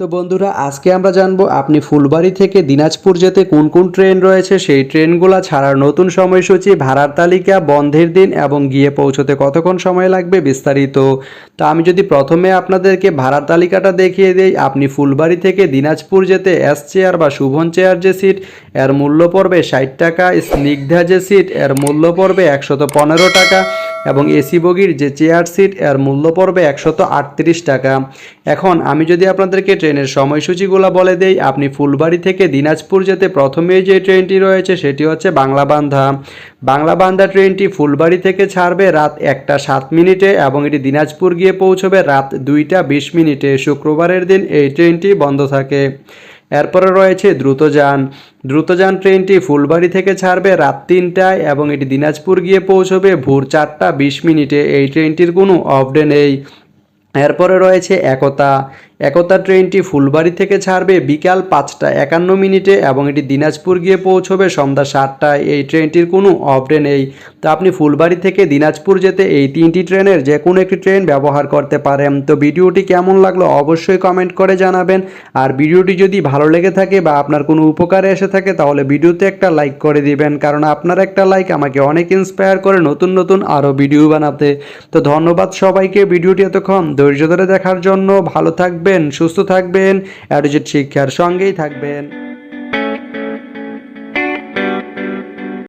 তো বন্ধুরা, আজকে আমরা জানব আপনি ফুলবাড়ি থেকে দিনাজপুর যেতে কোন কোন ট্রেন রয়েছে? সেই ট্রেনগুলো ছাড়ার নতুন সময়সূচি ভাড়ার তালিকা, বন্ধের দিন এবং গিয়ে পৌঁছতে কতক্ষণ সময় লাগবে বিস্তারিত। তো আমি যদি প্রথমে আপনাদেরকে ভাড়ার তালিকাটা দেখিয়ে দিই, আপনি ফুলবাড়ি থেকে দিনাজপুর যেতে এস চেয়ার বা শুভন চেয়ার যে সিট এর মূল্য পড়বে ষাট টাকা, স্নিগ্ধা যে সিট এর মূল্য পড়বে একশত পনেরো টাকা। এবং এসি বগির যে চেয়ার সিট, এর মূল্য পড়বে একশত আটত্রিশ টাকা। এখন আমি যদি আপনাদেরকে ট্রেনের সময়সূচিগুলো বলে দেই, আপনি ফুলবাড়ি থেকে দিনাজপুর যেতে প্রথমেই যে ট্রেনটি রয়েছে, সেটি হচ্ছে বাংলাবান্ধা। বাংলাবান্ধা ট্রেনটি ফুলবাড়ি থেকে ছাড়বে রাত একটা সাত মিনিটে এবং এটি দিনাজপুর গিয়ে পৌঁছবে রাত দুইটা বিশ মিনিটে। শুক্রবারের দিন এই ট্রেনটি বন্ধ থাকে। এরপরে রয়েছে দ্রুতযান। দ্রুতযান ট্রেনটি ফুলবাড়ি থেকে ছাড়বে রাত তিনটায় এবং এটি দিনাজপুর গিয়ে পৌঁছবে ভোর চারটা বিশ মিনিটে। এই ট্রেনটির কোনো অফডে নেই। এরপরে রয়েছে একতা। একতা ট্রেনটি ফুলবাড়ি থেকে ছাড়বে বিকাল পাঁচটা একান্ন মিনিটে এবং এটি দিনাজপুর গিয়ে পৌঁছবে সন্ধ্যা সাতটায়। এই ট্রেনটির কোনো অফডে নেই। তো আপনি ফুলবাড়ি থেকে দিনাজপুর যেতে এই তিনটি ট্রেনের যে কোনো একটি ট্রেন ব্যবহার করতে পারেন। তো ভিডিওটি কেমন লাগল অবশ্যই কমেন্ট করে জানাবেন। আর ভিডিওটি যদি ভালো লেগে থাকে বা আপনার কোনো উপকারে এসে থাকে তাহলে ভিডিওতে একটা লাইক করে দিবেন। কারণ আপনার একটা লাইক আমাকে অনেক ইন্সপায়ার করে নতুন নতুন আরও ভিডিও বানাতে। তো ধন্যবাদ সবাইকে ভিডিওটি এতক্ষণ ধৈর্য ধরে দেখার জন্য। ভালো থাকবেন সুস্থ থাকবেন অ্যাডিজেট শিক্ষার সঙ্গেই থাকবেন।